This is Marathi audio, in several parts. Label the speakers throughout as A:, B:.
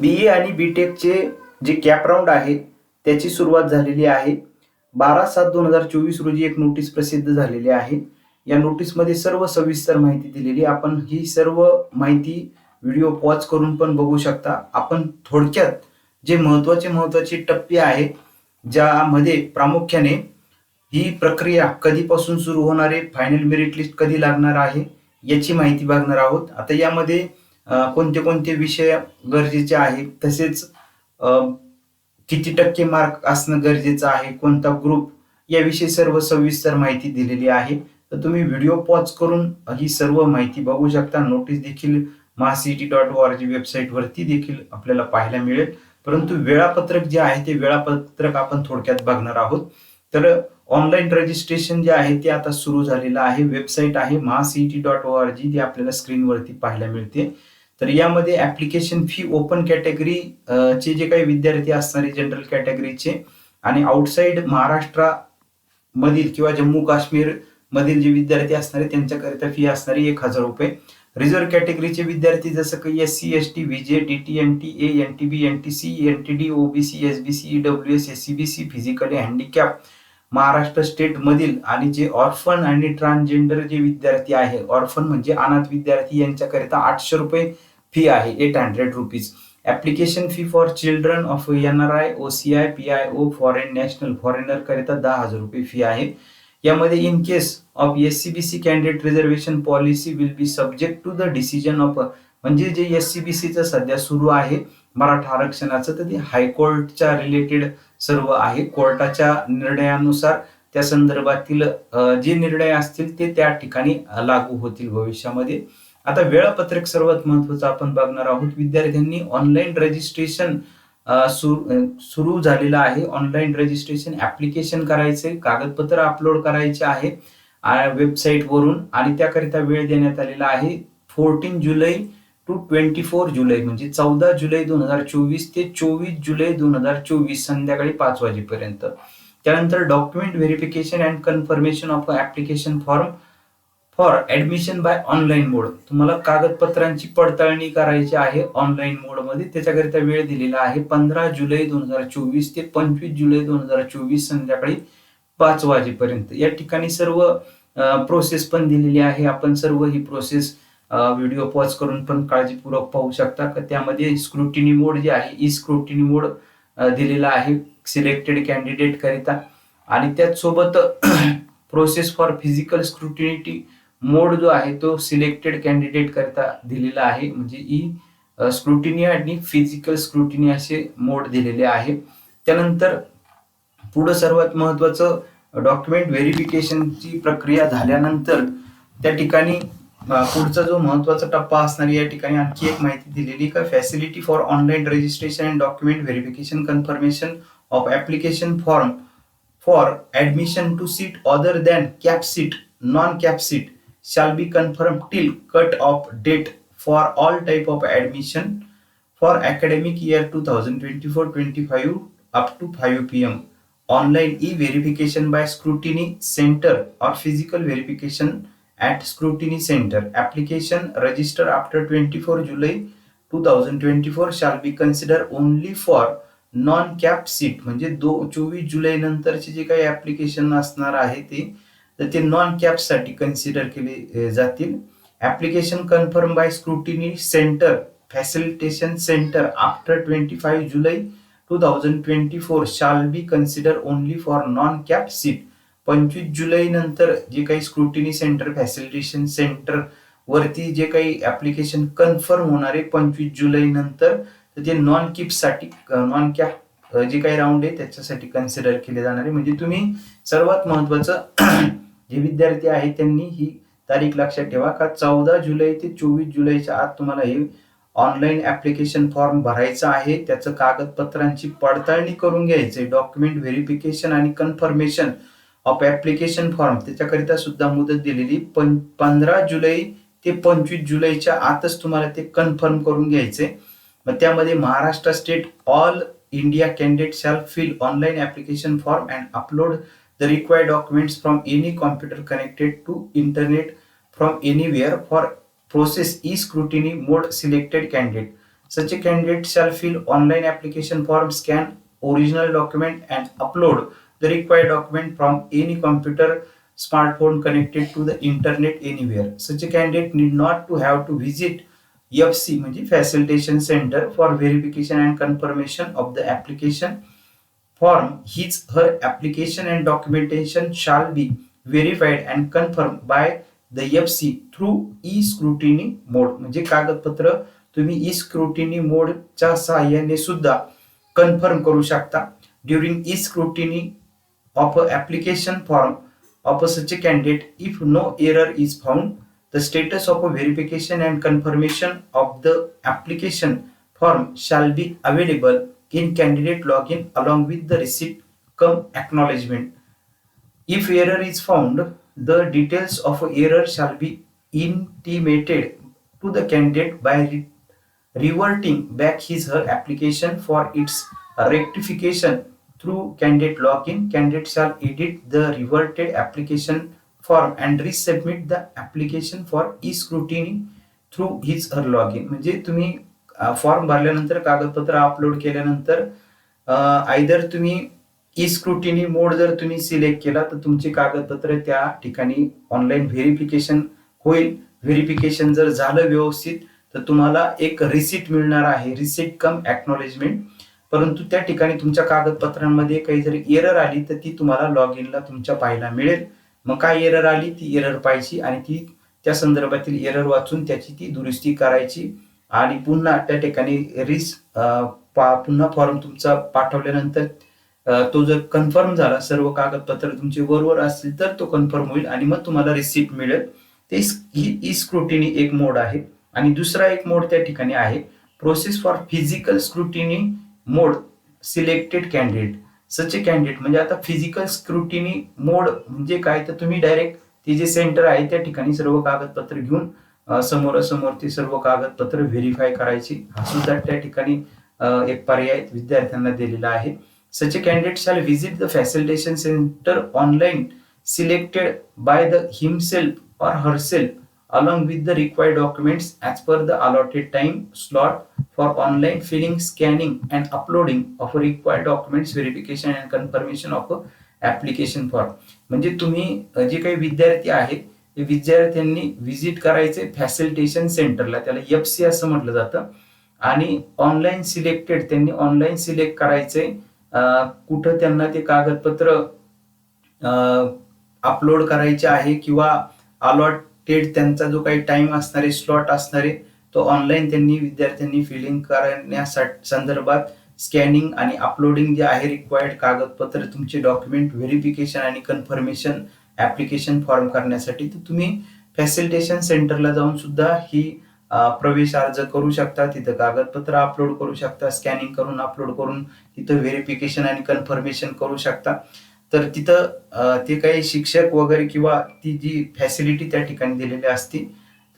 A: बी ए आणि बी टेकचे जे कॅप राऊंड आहे त्याची सुरुवात झालेली आहे. बारा सात दोन हजार चोवीस रोजी एक नोटीस प्रसिद्ध झालेली आहे. या नोटीसमध्ये सर्व सविस्तर माहिती दिलेली आपण ही सर्व माहिती व्हिडिओ पॉज करून पण बघू शकता. आपण थोडक्यात जे महत्त्वाचे महत्त्वाचे टप्पे आहेत ज्यामध्ये प्रामुख्याने ही प्रक्रिया कधीपासून सुरू होणार आहे फायनल मेरिट लिस्ट कधी लागणार आहे याची माहिती बघणार आहोत. आता यामध्ये कोणते कोणते विषय गरजेचे आहेत? तसेच किती टक्के मार्क असणं गरजेचं आहे? कोणता ग्रुप याविषयी सर्व सविस्तर माहिती दिलेली आहे. तर तुम्ही व्हिडिओ पॉज करून ही सर्व माहिती बघू शकता. नोटीस देखील महासीटी डॉट ओ आर जी वेबसाईटवरती देखील आपल्याला पाहायला मिळेल. परंतु वेळापत्रक जे आहे ते वेळापत्रक आपण थोडक्यात बघणार आहोत. तर ऑनलाईन रजिस्ट्रेशन जे आहे ते आता सुरू झालेलं आहे. वेबसाईट आहे महासीईटी डॉट ओ आर जी जी आपल्याला स्क्रीनवरती पाहायला मिळते. तर यामध्ये ऍप्लिकेशन फी ओपन कॅटेगरी चे जे काही विद्यार्थी असणारे जनरल कॅटेगरीचे आणि आउटसाइड महाराष्ट्रामधील किंवा जम्मू काश्मीर मधील जे विद्यार्थी असणारे त्यांच्याकरिता फी असणारी एक हजार रुपये. रिझर्व्ह कॅटेगरीचे विद्यार्थी जसं की S C S T V J D T N T A N T B N T C N T D OBC S B C W S S C B C physically handicap Maharashtra state मधील आणि जे ऑर्फन आणि ट्रान्सजेंडर जे विद्यार्थी आहे ऑर्फन म्हणजे अनाथ विद्यार्थी यांच्याकरिता आठशे रुपये फी आहे eight hundred rupees application fee for children of N R I O C I P I O foreign national foreigner करिता दहा हजार रुपये फी आहे. यामध्ये in case of S C B C candidate reservation policy will be subject to the decision of म्हणजे जे एस सी बी सीचं सध्या सुरू आहे मराठा आरक्षणाचं तर ते हायकोर्टच्या रिलेटेड सर्व आहे. कोर्टाच्या निर्णयानुसार त्या संदर्भातील जे निर्णय असतील ते त्या ठिकाणी लागू होतील भविष्यामध्ये. आता वेळापत्रक सर्वात महत्वाचं आपण बघणार आहोत. विद्यार्थ्यांनी ऑनलाईन रजिस्ट्रेशन सुरू झालेलं आहे. ऑनलाईन रजिस्ट्रेशन ऍप्लिकेशन करायचे कागदपत्र अपलोड करायचे आहे वेबसाईट वरून. आणि त्याकरिता वेळ देण्यात आलेला आहे. Fourteen July to twenty four July म्हणजे चौदा जुलै दोन हजार चोवीस ते चोवीस जुलै दोन हजार चोवीस संध्याकाळी पाच वाजेपर्यंत. त्यानंतर document verification and confirmation of application form for admission by online mode तुम्हाला कागदपत्रांची पडताळणी करायची आहे ऑनलाईन मोडमध्ये त्याच्याकरिता वेळ दिलेला आहे पंधरा जुलै दोन हजार चोवीस ते पंचवीस जुलै दोन हजार चोवीस संध्याकाळी पाच वाजेपर्यंत. या ठिकाणी सर्व प्रोसेस पण दिलेली आहे. आपण सर्व ही प्रोसेस व्हिडिओ पॉज करून पण काळजीपूर्वक पाहू शकता. का त्यामध्ये स्क्रुटिनी मोड जे आहे ई स्क्रुटिनी मोड दिलेला आहे सिलेक्टेड कॅन्डिडेट करिता. आणि त्याचसोबत process for physical scrutiny mode जो आहे तो सिलेक्टेड कॅन्डिडेट करता दिलेला आहे. म्हणजे ई स्क्रुटिनी आणि फिजिकल स्क्रुटिनी असे मोड दिलेले आहे. त्यानंतर पुढं सर्वात महत्वाचं डॉक्युमेंट व्हेरिफिकेशनची प्रक्रिया झाल्यानंतर त्या ठिकाणी पुढचा जो महत्त्वाचा टप्पा असणार या ठिकाणी आणखी एक माहिती दिलेली का facility for online registration and document verification confirmation of application form for admission to seat other than CAP seat non CAP seat shall be confirm till cut off date for all type of admission for academic year two thousand twenty four twenty five up to five P M online e verification by scrutiny centre or physical verification at scrutiny center. Application register after 24 july 2024 shall be considered only for non CAP seat म्हणजे दो चोवीस जुलै नंतरचे जे काही ऍप्लिकेशन असणार आहे ते तर ते नॉन कॅपसाठी कन्सिडर केले जातील. Application confirm by scrutiny centre facilitation centre after twenty five July two thousand twenty four shall be consider only for non CAP seat पंचवीस जुलै नंतर जे काही स्क्रुटिनी सेंटर फॅसिलिटेशन सेंटर वरती जे काही ऍप्लिकेशन कन्फर्म होणार आहे पंचवीस जुलै नंतर ते नॉन किपसाठी नॉन कॅप जे काही राऊंड आहे त्याच्यासाठी कन्सिडर केले जाणार आहे. म्हणजे तुम्ही सर्वात महत्वाचं जे विद्यार्थी आहेत त्यांनी ही तारीख लक्षात ठेवा. का चौदा जुलै ते चोवीस जुलैच्या आत तुम्हाला हे ऑनलाईन ऍप्लिकेशन फॉर्म भरायचं आहे. त्याचं कागदपत्रांची पडताळणी करून घ्यायचे डॉक्युमेंट व्हेरिफिकेशन आणि कन्फर्मेशन ऑफ ऍप्लिकेशन फॉर्म त्याच्याकरिता सुद्धा मुदत दिलेली. पण पंधरा जुलै ते पंचवीस जुलैच्या आतच तुम्हाला ते कन्फर्म करून घ्यायचे. मग त्यामध्ये Maharashtra state all India candidate shall fill online application form and upload the required documents from any computer connected to internet from anywhere for process e scrutiny mode selected candidate such a candidate shall fill online application form scan original document and upload the required document from any computer, smartphone connected to the internet anywhere. Such a candidate need not to have to visit FC म्हणजे facilitation centre for verification and confirmation of the application form his her application and documentation shall be verified and confirm by the F C through e scrutiny mode म्हणजे कागदपत्र तुम्ही ई स्क्रुटिनी मोडच्या सहाय्याने सुद्धा कन्फर्म करू शकता. During e scrutiny of an application form of such a candidate. If no error is found the status of a verification and confirmation of the application form shall be available in candidate login along with the receipt come acknowledgement. If error is found the details of error shall be intimated to the candidate by re reverting back his her application for its rectification. Through candidate login. Candidate shall edit the reverted application form and resubmit the application for e-scrutiny through his her login. म्हणजे तुम्ही फॉर्म भरल्यानंतर कागदपत्र अपलोड केल्यानंतर आयदर तुम्ही ई स्क्रुटिनी मोड जर तुम्ही सिलेक्ट केला तर तुमची कागदपत्र त्या ठिकाणी ऑनलाईन व्हेरिफिकेशन होईल. व्हेरिफिकेशन जर झालं व्यवस्थित तर तुम्हाला एक रिसिट मिळणार आहे. रिसिट कम ॲक्नॉलेजमेंट परंतु त्या ठिकाणी तुमच्या कागदपत्रांमध्ये काही जर एरर आली तर ती तुम्हाला लॉग इनला तुमच्या पाहायला मिळेल. मग काय एरर आली? ती एरर पाहायची आणि ती त्या संदर्भातील एरर वाचून त्याची ती दुरुस्ती करायची. आणि पुन्हा त्या ठिकाणी रिस पुन्हा फॉर्म तुमचा पाठवल्यानंतर तो जर कन्फर्म झाला सर्व कागदपत्र तुमचे बरोबर असतील तर तो कन्फर्म होईल आणि मग तुम्हाला रिसिप्ट मिळेल. ते ई स्क्रुटिनी एक मोड आहे. आणि दुसरा एक मोड त्या ठिकाणी आहे. Process for physical scrutiny mode selected candidate. Such a candidate म्हणजे आता फिजिकल स्क्रुटिनी मोड म्हणजे काय? तर तुम्ही डायरेक्ट ते जे सेंटर आहे त्या ठिकाणी सर्व कागदपत्र घेऊन समोरासमोर ते सर्व कागदपत्र व्हेरीफाय करायची. हा सुद्धा त्या ठिकाणी एक पर्याय विद्यार्थ्यांना दिलेला आहे. Such a candidate shall visit the facilitation centre online selected by the himself or herself along with the required documents as per the allotted time slot for online filling, scanning, and uploading of required documents, verification and confirmation of application form. म्हणजे तुम्ही जे काही विद्यार्थी आहेत ते विद्यार्थ्यांनी व्हिजिट करायचे फॅसिलिटेशन सेंटरला त्याला एफ सी असं म्हटलं जातं आणि ऑनलाईन सिलेक्टेड त्यांनी ऑनलाईन सिलेक्ट करायचे कुठं त्यांना ते कागदपत्र अपलोड करायचे आहे किंवा अलॉट थेट त्यांचा जो काही टाइम असणारे स्लॉट असणारे तो ऑनलाईन त्यांनी विद्यार्थ्यांनी फिलिंग करण्यासाठी संदर्भात स्कॅनिंग आणि अपलोडिंग जे आहे रिक्वायर्ड कागदपत्र तुमचे डॉक्युमेंट व्हेरिफिकेशन आणि कन्फर्मेशन ऍप्लिकेशन फॉर्म करण्यासाठी तर तुम्ही फॅसिलिटेशन सेंटरला जाऊन सुद्धा ही प्रवेश अर्ज करू शकता. तिथं कागदपत्र अपलोड करू शकता स्कॅनिंग करून अपलोड करून तिथं व्हेरिफिकेशन आणि कन्फर्मेशन करू शकता. तर तिथं ते काही शिक्षक वगैरे किंवा ती जी फॅसिलिटी त्या ठिकाणी दिलेली असते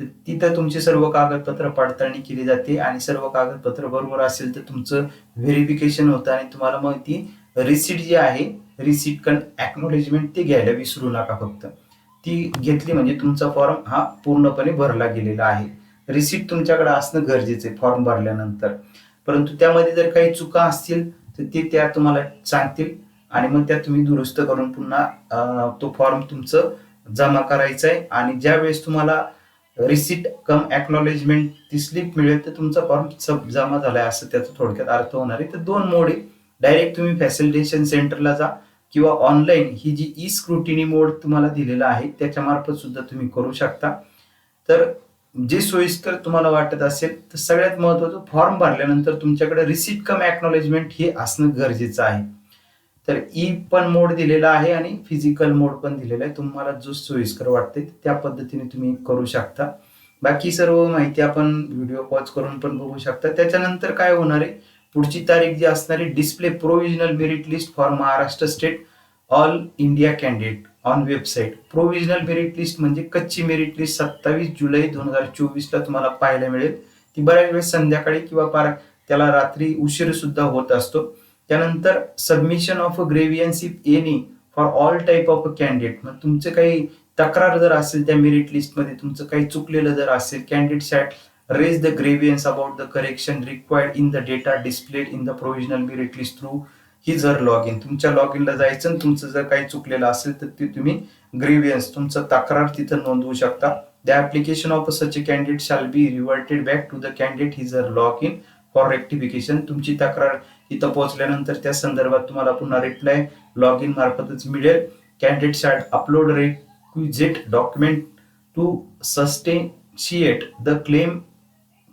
A: तर तिथं तुमची सर्व कागदपत्र पडताळणी केली जाते आणि सर्व कागदपत्र बरोबर असेल तर तुमचं व्हेरिफिकेशन होतं आणि तुम्हाला मग ती रिसिट जी आहे रिसिट कन ॲक्नॉलेजमेंट ती घ्यायला विसरू नका फक्त. ती घेतली म्हणजे तुमचा फॉर्म हा पूर्णपणे भरला गेलेला आहे. रिसिट तुमच्याकडे असणं गरजेचं आहे फॉर्म भरल्यानंतर. परंतु त्यामध्ये जर काही चुका असतील तर ते त्या तुम्हाला सांगतील. आणि मग त्या तुम्ही दुरुस्त करून पुन्हा तो फॉर्म तुमचं जमा करायचा आहे आणि ज्या वेळेस तुम्हाला रिसिट कम ॲक्नॉलेजमेंट ती स्लिप मिळेल तर तुमचा फॉर्म सब जमा झालाय असं त्याचा थोडक्यात अर्थ होणार आहे. तर दोन मोड आहे. डायरेक्ट तुम्ही फॅसिलिटेशन सेंटरला जा किंवा ऑनलाईन ही जी ई स्क्रुटिनी मोड तुम्हाला दिलेला आहे त्याच्यामार्फत सुद्धा तुम्ही करू शकता. तर जे सोयीस्कर तुम्हाला वाटत असेल तर सगळ्यात महत्वाचं फॉर्म भरल्यानंतर तुमच्याकडे रिसिट कम ऍक्नॉलेजमेंट हे असणं गरजेचं आहे. तर ई पण मोड दिलेला आहे आणि फिजिकल मोड पण दिलेला आहे. तुम्हाला जो सोयीस्कर वाटते त्या पद्धतीने तुम्ही करू शकता. बाकी सर्व माहिती आपण व्हिडिओ पॉज करून पण बघू शकता. त्याच्यानंतर काय होणार आहे? पुढची तारीख जी असणारी display provisional merit list for Maharashtra state all India candidate on website provisional merit list म्हणजे कच्ची मेरिट लिस्ट सत्तावीस जुलै दोन हजार चोवीसला तुम्हाला पाहायला मिळेल. ती बऱ्याच वेळेस संध्याकाळी किंवा पार त्याला रात्री उशीर सुद्धा होत असतो. त्यानंतर submission of a grievance if any for all type of a candidate मग तुमचं काही तक्रार जर असेल त्या मेरिट लिस्टमध्ये तुमचं काही चुकलेलं जर असेल candidate raise the grievance about the correction required in the data displayed in the provisional merit list through ही जर लॉग इन तुमच्या लॉग इनला जायचं आणि तुमचं जर काही चुकलेलं असेल तर ते तुम्ही ग्रेव्हियन्स तुमचं तक्रार तिथं नोंदवू शकता. The application of such a candidate shall be reverted back to the candidate ही जर लॉग इन फॉर रेक्टिफिकेशन तुमची तक्रार तिथं पोहोचल्यानंतर त्या संदर्भात तुम्हाला पुन्हा रिप्लाय लॉग इन मार्फतच मिळेल. Candidate shall upload requisite document to substantiate the claim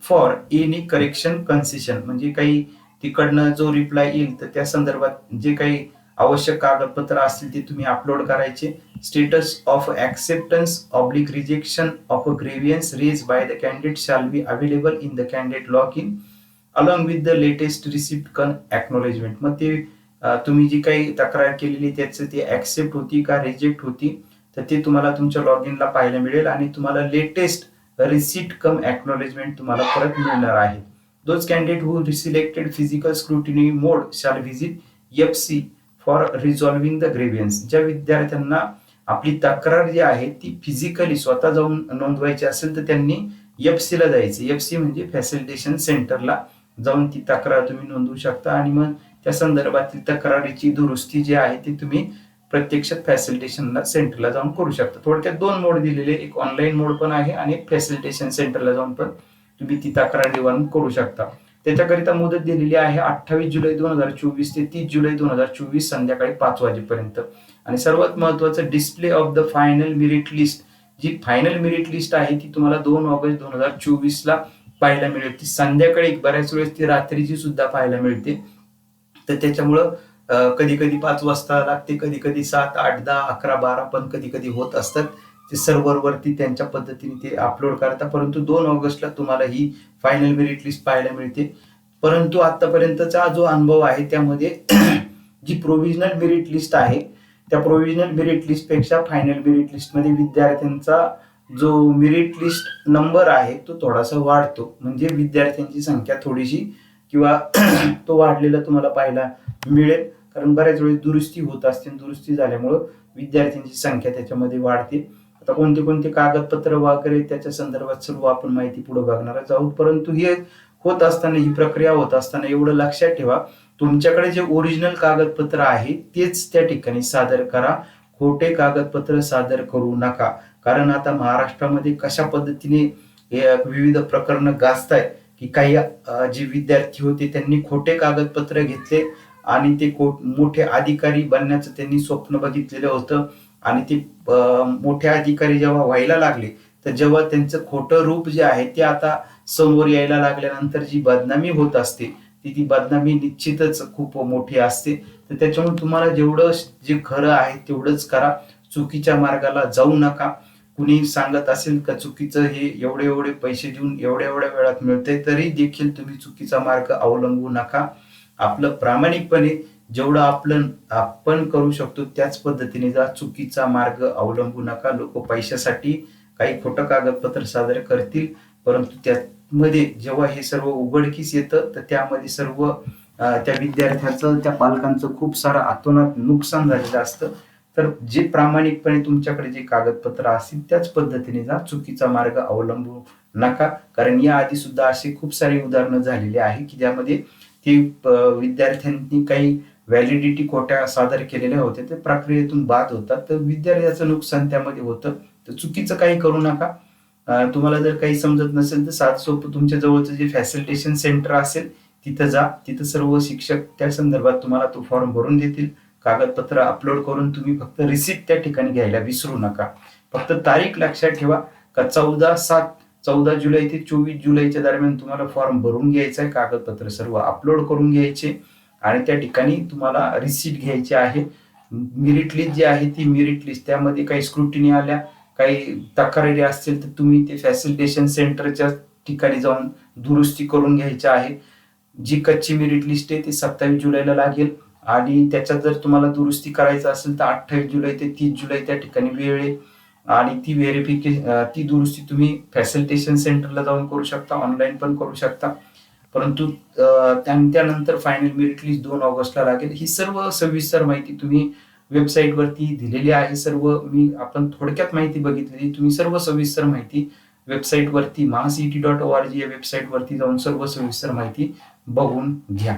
A: for any correction concession म्हणजे काही तिकडनं जो रिप्लाय येईल तर त्या संदर्भात जे काही आवश्यक कागदपत्र असतील ते तुम्ही अपलोड करायचे. Status of acceptance oblique rejection of a grievance raise by the candidate shall be available in the candidate log in along with the latest receipt cum acknowledgement मग ते तुम्ही जी काही तक्रार केलेली त्याचं ते ऍक्सेप्ट होती का रिजेक्ट होती तर ते तुम्हाला तुमच्या लॉग इनला पाहायला मिळेल आणि तुम्हाला लेटेस्ट रिसिप्ट कम ॲक्नॉलेजमेंट तुम्हाला परत मिळणार आहे. Those candidate who reselected physical scrutiny mode shall visit F C for resolving the grievance ज्या विद्यार्थ्यांना आपली तक्रार जी आहे ती फिजिकली स्वतः जाऊन नोंदवायची असेल तर त्यांनी एफ सी ला जायचं. एफ सी म्हणजे फॅसिलिटेशन सेंटरला जाऊन ती तक्रार तुम्ही नोंदवू शकता आणि मग त्या संदर्भातील तक्रारीची दुरुस्ती जी आहे ती तुम्ही प्रत्यक्षात फॅसिलिटेशनला सेंटरला जाऊन करू शकता. थोडक्यात दोन मोड दिलेले एक ऑनलाईन मोड पण आहे आणि एक फॅसिलिटेशन सेंटरला जाऊन पण तुम्ही ती तक्रार निवारण करू शकता. त्याच्याकरिता मुदत दिलेली आहे अठ्ठावीस जुलै दोन हजार चोवीस ते तीस जुलै दोन हजार चोवीस संध्याकाळी पाच वाजेपर्यंत. आणि सर्वात महत्वाचं display of the final merit list G final merit list आहे ती तुम्हाला दोन ऑगस्ट दोन हजार चोवीसला ला पाहायला मिळेल ती संध्याकाळी बऱ्याच वेळेस ती रात्रीची सुद्धा पाहायला मिळते. तर त्याच्यामुळं कधी कधी पाच वाजता लागते कधी कधी सात आठ दहा अकरा बारा पण कधी कधी होत असतात. ते सर्व्हरवरती त्यांच्या पद्धतीने ते अपलोड करतात. परंतु दोन ऑगस्टला तुम्हाला ही फायनल मेरिट लिस्ट पाहायला मिळते. परंतु आतापर्यंतचा जो अनुभव आहे त्यामध्ये जी प्रोव्हिजनल मेरिट लिस्ट आहे त्या प्रोव्हिजनल मेरिट लिस्टपेक्षा फायनल मेरिट लिस्टमध्ये विद्यार्थ्यांचा जो मेरिट लिस्ट नंबर आहे तो थोडासा वाढतो. म्हणजे विद्यार्थ्यांची संख्या थोडीशी किंवा तो वाढलेला तुम्हाला पाहायला मिळेल. कारण बऱ्याच वेळेस दुरुस्ती होत असते दुरुस्ती झाल्यामुळं विद्यार्थ्यांची संख्या त्याच्यामध्ये वाढते. आता कोणते कोणते कागदपत्र वगैरे त्याच्या संदर्भात सर्व आपण माहिती पुढे बघणार आहोत. परंतु हे होत असताना ही प्रक्रिया होत असताना एवढं लक्षात ठेवा. तुमच्याकडे जे ओरिजिनल कागदपत्र आहे तेच त्या ठिकाणी सादर करा. खोटे कागदपत्र सादर करू नका. कारण आता महाराष्ट्रामध्ये कशा पद्धतीने विविध प्रकरणं गाजतायत की काही जे विद्यार्थी होते त्यांनी खोटे कागदपत्र घेतले आणि ते को- मोठे अधिकारी बनण्याचं त्यांनी स्वप्न बघितलेलं होतं आणि ते मोठे अधिकारी जेव्हा व्हायला लागले तर जेव्हा त्यांचं खोटं रूप जे आहे ते आता समोर यायला लागल्यानंतर जी बदनामी होत असते ती ती बदनामी निश्चितच खूप मोठी असते. तर त्याच्यामुळे तुम्हाला जेवढं जे खरं आहे तेवढंच करा. चुकीच्या मार्गाला जाऊ नका. कुणी सांगत असेल का चुकीचं हे एवढे एवढे पैसे देऊन एवढ्या एवढ्या वेळात मिळते तरी देखील तुम्ही चुकीचा मार्ग अवलंबू नका. आपलं प्रामाणिकपणे जेवढं आपलं आपण करू शकतो त्याच पद्धतीने जा चुकीचा मार्ग अवलंबू नका. लोक पैशासाठी काही खोटं कागदपत्र सादर करतील परंतु त्यामध्ये जेव्हा हे सर्व उघडकीस येतं तर त्यामध्ये सर्व त्या विद्यार्थ्याचं त्या पालकांचं खूप सारं आतोनात नुकसान झालेलं असतं. तर जे प्रामाणिकपणे तुमच्याकडे जे कागदपत्र असतील त्याच पद्धतीने जा. चुकीचा मार्ग अवलंबू नका. कारण या आधी सुद्धा अशी खूप सारे उदाहरणं झालेली आहे की ज्यामध्ये ते विद्यार्थ्यांनी काही व्हॅलिडिटी कोट्या सादर केलेल्या होत्या. ते प्रक्रियेतून बाद होतात. तर विद्यार्थ्याचं नुकसान त्यामध्ये होतं. तर चुकीचं काही करू नका. तुम्हाला जर काही समजत नसेल तर सात सोपं तुमच्या जवळचं जे फॅसिलिटेशन सेंटर असेल तिथं जा. तिथं सर्व शिक्षक त्या संदर्भात तुम्हाला तो फॉर्म भरून देतील. कागदपत्र अपलोड करून तुम्ही फक्त रिसिप्ट त्या ठिकाणी घ्यायला विसरू नका. फक्त तारीख लक्षात ठेवा का चौदा सात चौदा जुलै ते चोवीस जुलैच्या दरम्यान तुम्हाला फॉर्म भरून घ्यायचा आहे कागदपत्र सर्व अपलोड करून घ्यायचे आणि त्या ठिकाणी तुम्हाला रिसिप्ट घ्यायची आहे. मेरिट लिस्ट जी आहे ती मेरिट लिस्ट त्यामध्ये काही स्क्रुटिनी आल्या काही तक्रारी असतील तर तुम्ही ते फॅसिलिटेशन सेंटरच्या ठिकाणी जाऊन दुरुस्ती करून घ्यायची आहे. जी कच्ची मेरिट लिस्ट आहे ती सत्तावीस जुलैला लागेल. आणि त्याच्यात जर तुम्हाला दुरुस्ती करायचं असेल तर अठ्ठावीस जुलै ते तीस जुलै त्या ठिकाणी वेळ आहे. आणि ती व्हेरिफिकेशन ती दुरुस्ती तुम्ही फॅसिलिटेशन सेंटरला जाऊन करू शकता ऑनलाईन पण करू शकता. परंतु त्यानंतर फायनल मेरिट लिस्ट दोन ऑगस्टला लागेल. ही सर्व सविस्तर माहिती तुम्ही वेबसाईटवरती दिलेली आहे. सर्व मी आपण थोडक्यात माहिती बघितलेली तुम्ही सर्व सविस्तर माहिती वेबसाईटवरती महासीईटी डॉट ओ आर जी या वेबसाईटवरती जाऊन सर्व सविस्तर माहिती बघून घ्या.